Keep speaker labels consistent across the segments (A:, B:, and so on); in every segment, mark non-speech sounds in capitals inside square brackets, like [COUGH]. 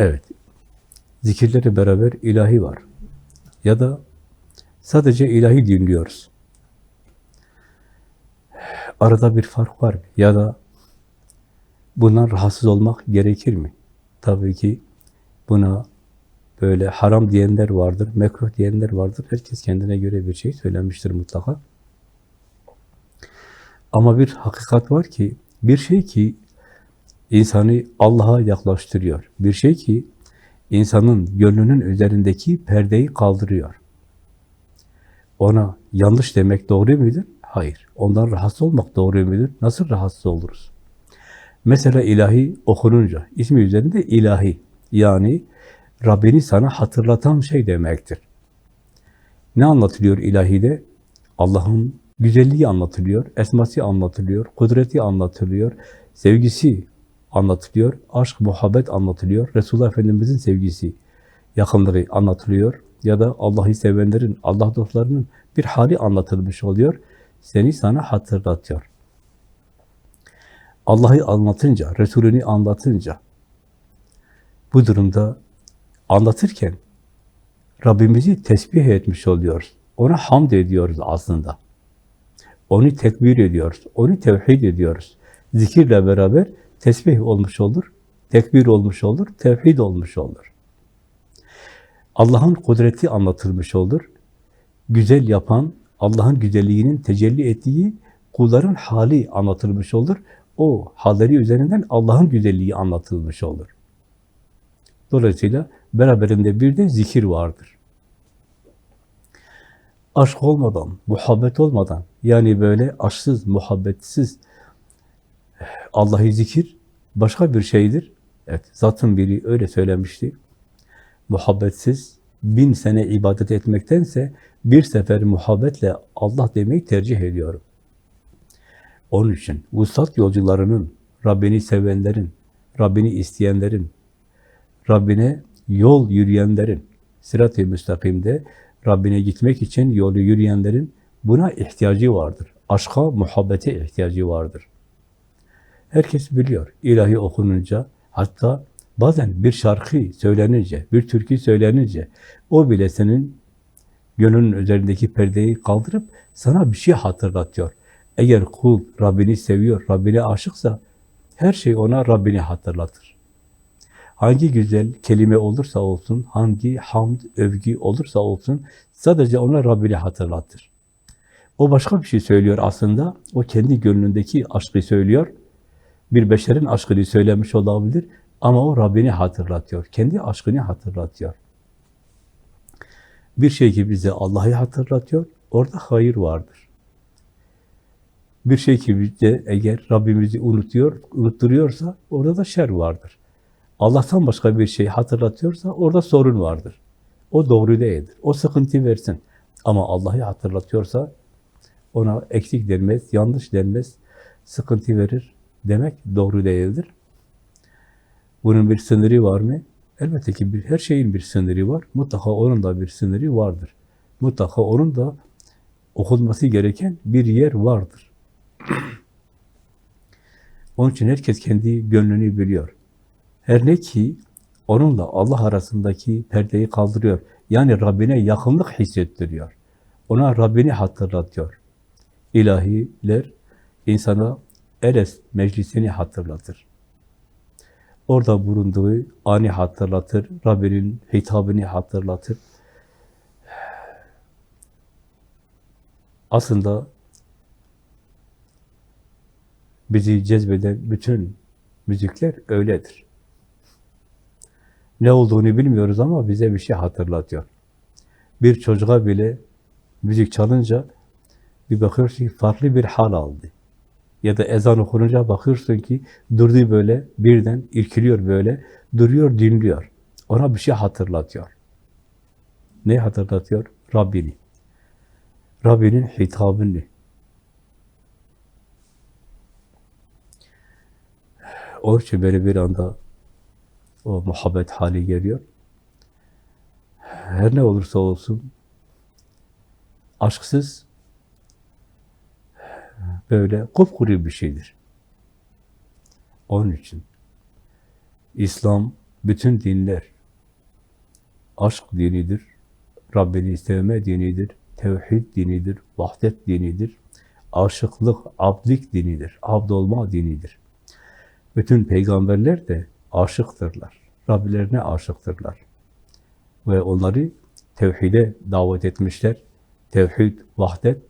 A: Evet. Zikirleri beraber ilahi var. Ya da sadece ilahi dinliyoruz. Arada bir fark var mı? Ya da bundan rahatsız olmak gerekir mi? Tabii ki buna böyle haram diyenler vardır, mekruh diyenler vardır. Herkes kendine göre bir şey söylemiştir mutlaka. Ama bir hakikat var ki, bir şey ki insanı Allah'a yaklaştırıyor. Bir şey ki insanın gönlünün üzerindeki perdeyi kaldırıyor. Ona yanlış demek doğru mudur? Hayır. Ondan rahatsız olmak doğru mudur? Nasıl rahatsız oluruz? Mesela ilahi okununca, ismi üzerinde ilahi, yani Rabbini sana hatırlatan şey demektir. Ne anlatılıyor ilahide? Allah'ın güzelliği anlatılıyor, esması anlatılıyor, kudreti anlatılıyor, sevgisi anlatılıyor, aşk, muhabbet anlatılıyor, Resulullah Efendimiz'in sevgisi, yakınlığı anlatılıyor ya da Allah'ı sevenlerin, Allah dostlarının bir hali anlatılmış oluyor, seni sana hatırlatıyor. Allah'ı anlatınca, Resulünü anlatınca, bu durumda anlatırken Rabbimizi tesbih etmiş oluyoruz. Ona hamd ediyoruz aslında. Onu tekbir ediyoruz. Onu tevhid ediyoruz. Zikirle beraber tesbih olmuş olur, tekbir olmuş olur, tevhid olmuş olur. Allah'ın kudreti anlatılmış olur. Güzel yapan, Allah'ın güzelliğinin tecelli ettiği kulların hali anlatılmış olur. O halleri üzerinden Allah'ın güzelliği anlatılmış olur. Dolayısıyla beraberinde bir de zikir vardır. Aşk olmadan, muhabbet olmadan, yani böyle aşksız, muhabbetsiz Allah'ı zikir başka bir şeydir. Evet, zatın biri öyle söylemişti. Muhabbetsiz bin sene ibadet etmektense bir sefer muhabbetle Allah demeyi tercih ediyorum. Onun için vuslat yolcularının, Rabbini sevenlerin, Rabbini isteyenlerin, Rabbine yol yürüyenlerin, sirat-i müstakimde Rabbine gitmek için yolu yürüyenlerin buna ihtiyacı vardır. Aşka, muhabbete ihtiyacı vardır. Herkes biliyor. ilahi okununca, hatta bazen bir şarkı söylenince, bir türkü söylenince, o bile senin gönlünün üzerindeki perdeyi kaldırıp sana bir şey hatırlatıyor. Eğer kul Rabbini seviyor, Rabbine aşıksa, her şey ona Rabbini hatırlatır. Hangi güzel kelime olursa olsun, hangi hamd, övgü olursa olsun, sadece ona Rabbini hatırlatır. O başka bir şey söylüyor aslında, o kendi gönlündeki aşkı söylüyor, bir beşerin aşkını söylemiş olabilir ama o Rabbini hatırlatıyor. Kendi aşkını hatırlatıyor. Bir şey ki bize Allah'ı hatırlatıyor, orada hayır vardır. Bir şey ki bize eğer Rabbimizi unutuyor, unutturuyorsa orada da şer vardır. Allah'tan başka bir şey hatırlatıyorsa orada sorun vardır. O doğru değildir. O sıkıntı versin. Ama Allah'ı hatırlatıyorsa ona eksik denmez, yanlış denmez, sıkıntı verir, demek doğru değildir. Bunun bir sınırı var mı? Elbette ki bir, her şeyin bir sınırı var. Mutlaka onun da bir sınırı vardır. Mutlaka onun da okunması gereken bir yer vardır. [CLEARS THROAT] Onun için herkes kendi gönlünü biliyor. Her ne ki onunla Allah arasındaki perdeyi kaldırıyor. Yani Rabbine yakınlık hissettiriyor. Ona Rabbini hatırlatıyor. İlahiler insana Eres meclisini hatırlatır. Orada bulunduğu ani hatırlatır, Rabbinin hitabını hatırlatır. Aslında bizi cezbeden bütün müzikler öyledir. Ne olduğunu bilmiyoruz ama bize bir şey hatırlatıyor. Bir çocuğa bile müzik çalınca bir bakıyorsun ki farklı bir hal aldı. Ya da ezan okununca bakıyorsun ki durduğu böyle birden irkiliyor böyle, duruyor, dinliyor. Ona bir şey hatırlatıyor. Ne hatırlatıyor? Rabbini. Rabbinin hitabını. Onun için böyle bir anda o muhabbet hali geliyor. Her ne olursa olsun aşksız böyle kupkuru bir şeydir. Onun için İslam Bütün dinler aşk dinidir, Rabbini sevme dinidir, tevhid dinidir, vahdet dinidir, aşıklık, abdlik dinidir, abd olma dinidir. Bütün peygamberler de aşıktırlar, Rabbilerine aşıktırlar. Ve onları tevhide davet etmişler. Tevhid, vahdet,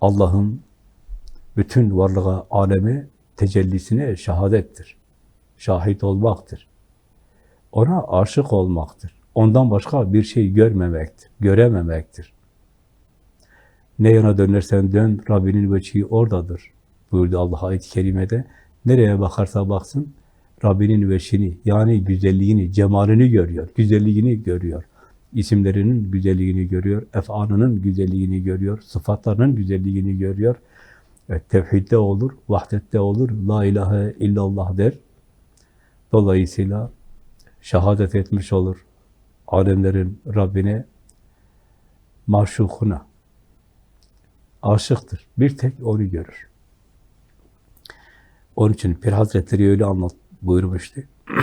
A: Allah'ın bütün varlığa, aleme, tecellisine şehadettir. Şahit olmaktır. Ona aşık olmaktır. Ondan başka bir şey görmemektir, görememektir. Ne yana dönersen dön, Rabbinin veçhi oradadır. Buyurdu Allah ayet-i kerimede. Nereye bakarsa baksın, Rabbinin veçhini, yani güzelliğini, cemalini görüyor, güzelliğini görüyor. İsimlerinin güzelliğini görüyor, ef'anının güzelliğini görüyor, sıfatlarının güzelliğini görüyor. Evet, tevhidde olur, vahdette olur, la ilahe illallah der. Dolayısıyla şehadet etmiş olur. Alemlerin Rabbine, maşukuna, aşıktır. Bir tek onu görür. Onun için Pir Hazretleri öyle anlat buyurmuştu. [CLEARS THROAT]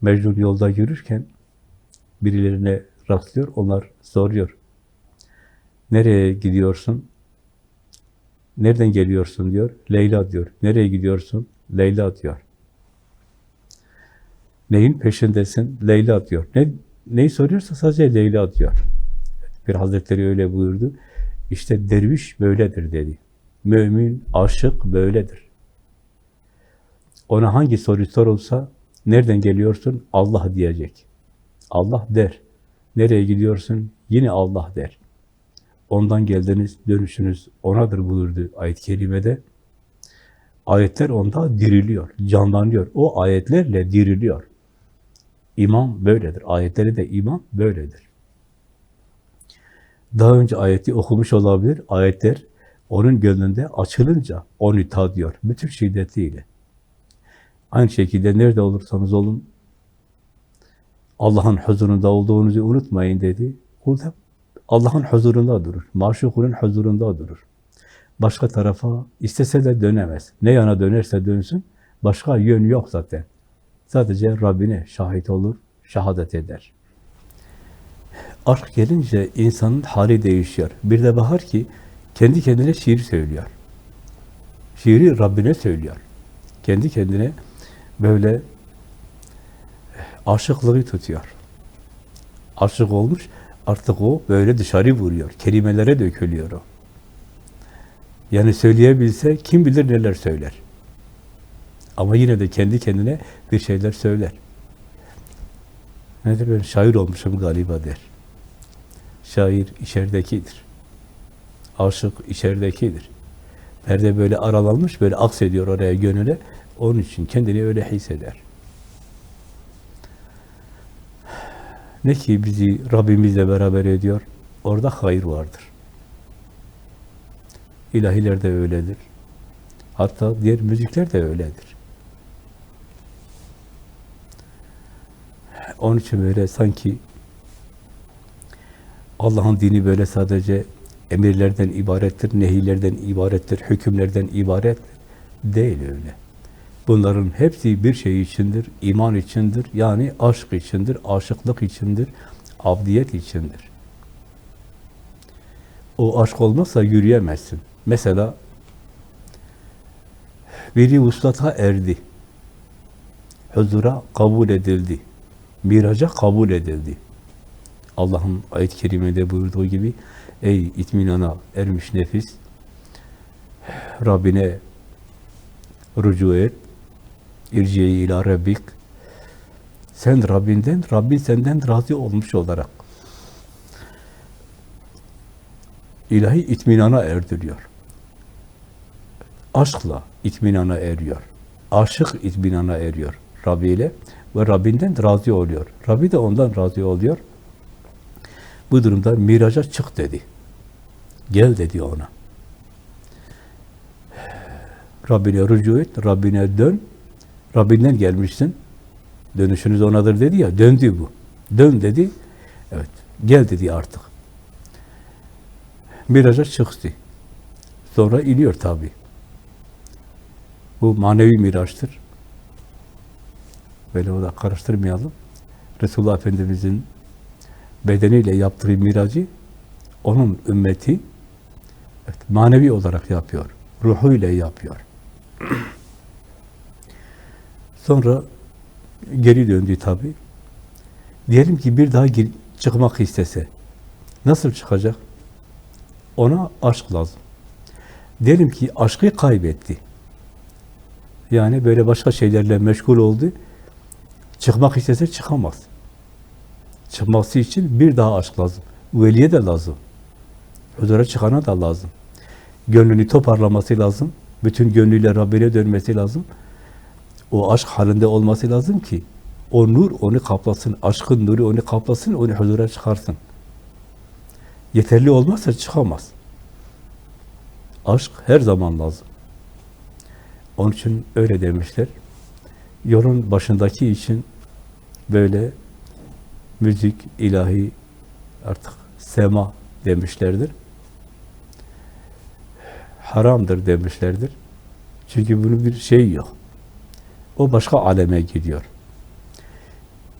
A: Mecnun yolda yürürken birilerine rastlıyor, onlar soruyor. Nereye gidiyorsun? Nereden geliyorsun diyor. Leyla diyor. Nereye gidiyorsun? Leyla diyor. Neyin peşindesin? Leyla diyor. Ne, neyi soruyorsa sadece Leyla diyor. Bir Hazretleri öyle buyurdu. İşte derviş böyledir dedi. Mümin, aşık böyledir. Ona hangi soru sorulsa, nereden geliyorsun? Allah diyecek. Allah der. Nereye gidiyorsun? Yine Allah der. Ondan geldiniz, dönüşünüz onadır buyurdu ayet-i kerimede. Ayetler onda diriliyor, canlanıyor. O ayetlerle diriliyor. İman böyledir. Ayetleri de iman böyledir. Daha önce ayeti okumuş olabilir. Ayetler onun gönlünde açılınca onu tadıyor. Bütün şiddetiyle. Aynı şekilde nerede olursanız olun Allah'ın huzurunda olduğunuzu unutmayın dedi. Kul hep Allah'ın huzurunda durur. Maşukunun huzurunda durur. Başka tarafa istese de dönemez. Ne yana dönerse dönsün, başka yön yok zaten. Sadece Rabbine şahit olur, şehadet eder. Aşk gelince insanın hali değişiyor. Bir de bahar ki kendi kendine şiir söylüyor. Şiiri Rabbine söylüyor. Kendi kendine böyle aşıklığı tutuyor. Aşık olmuş, artık o böyle dışarı vuruyor. Kelimelere dökülüyor o. Yani söyleyebilse kim bilir neler söyler. Ama yine de kendi kendine bir şeyler söyler. Nedir ben şair olmuşum galiba der. Şair içeridekidir. Aşık içeridekidir. Perde böyle aralanmış, böyle aksediyor oraya gönüle. Onun için kendini öyle hisseder. Ne ki bizi Rabbimizle beraber ediyor, orada hayır vardır. İlahiler de öyledir. Hatta diğer müzikler de öyledir. Onun için böyle sanki Allah'ın dini böyle sadece emirlerden ibarettir, nehirlerden ibarettir, hükümlerden ibaret değil öyle. Bunların hepsi bir şey içindir, iman içindir, yani aşk içindir, aşıklık içindir, abdiyet içindir. O aşk olmazsa yürüyemezsin. Mesela biri vuslata erdi, huzura kabul edildi, miraca kabul edildi. Allah'ın ayet-i kerimede buyurduğu gibi ey itminana ermiş nefis Rabbine rücu et irciye ila rabbik sen Rabbinden, Rabbin senden razı olmuş olarak ilahi itminana erdiriyor. Aşkla itminana eriyor. Aşık itminana eriyor Rabbi ile ve Rabbinden razı oluyor. Rabbi de ondan razı oluyor. Bu durumda miraca çık dedi. Gel dedi ona. Rabbine rücu et, Rabbine dön. Rabbinden gelmişsin. Dönüşünüz onadır dedi ya, döndü bu. Dön dedi. Evet, gel dedi artık. Miraca çıktı. Sonra iniyor tabi. Bu manevi miraçtır. Böyle o da karıştırmayalım. Resulullah Efendimiz'in bedeniyle yaptığı miracı onun ümmeti evet, manevi olarak yapıyor. Ruhuyla yapıyor. Sonra geri döndü tabi. Diyelim ki bir daha gir- çıkmak istese. Nasıl çıkacak? Ona aşk lazım. Diyelim ki aşkı kaybetti. Yani böyle başka şeylerle meşgul oldu. Çıkmak istese çıkamaz. Çıkması için bir daha aşk lazım. Veliye de lazım. Huzura çıkana da lazım. Gönlünü toparlaması lazım. Bütün gönlüyle Rabbine dönmesi lazım. O aşk halinde olması lazım ki o nur onu kaplasın. Aşkın nuru onu kaplasın, onu huzura çıkarsın. Yeterli olmazsa çıkamaz. Aşk her zaman lazım. Onun için öyle demişler. Yolun başındaki için böyle müzik, ilahi, artık sema demişlerdir. Haramdır demişlerdir. Çünkü bunun bir şeyi yok. O başka aleme gidiyor.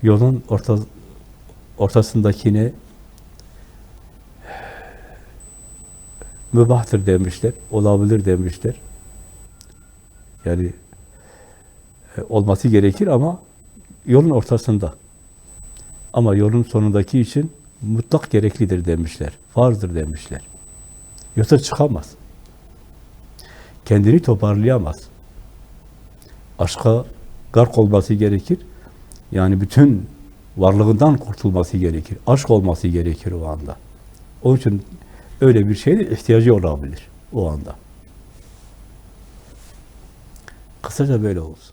A: Yolun orta, ortasındakine mübahtır demişler, olabilir demişler. Yani e, olması gerekir ama yolun ortasında. Ama yolun sonundaki için mutlak gereklidir demişler. Farzdır demişler. Yoksa çıkamaz. Kendini toparlayamaz. Aşka gark olması gerekir. Yani bütün varlığından kurtulması gerekir. Aşk olması gerekir o anda. Onun için öyle bir şeye ihtiyacı olabilir o anda. Kısaca böyle olsun.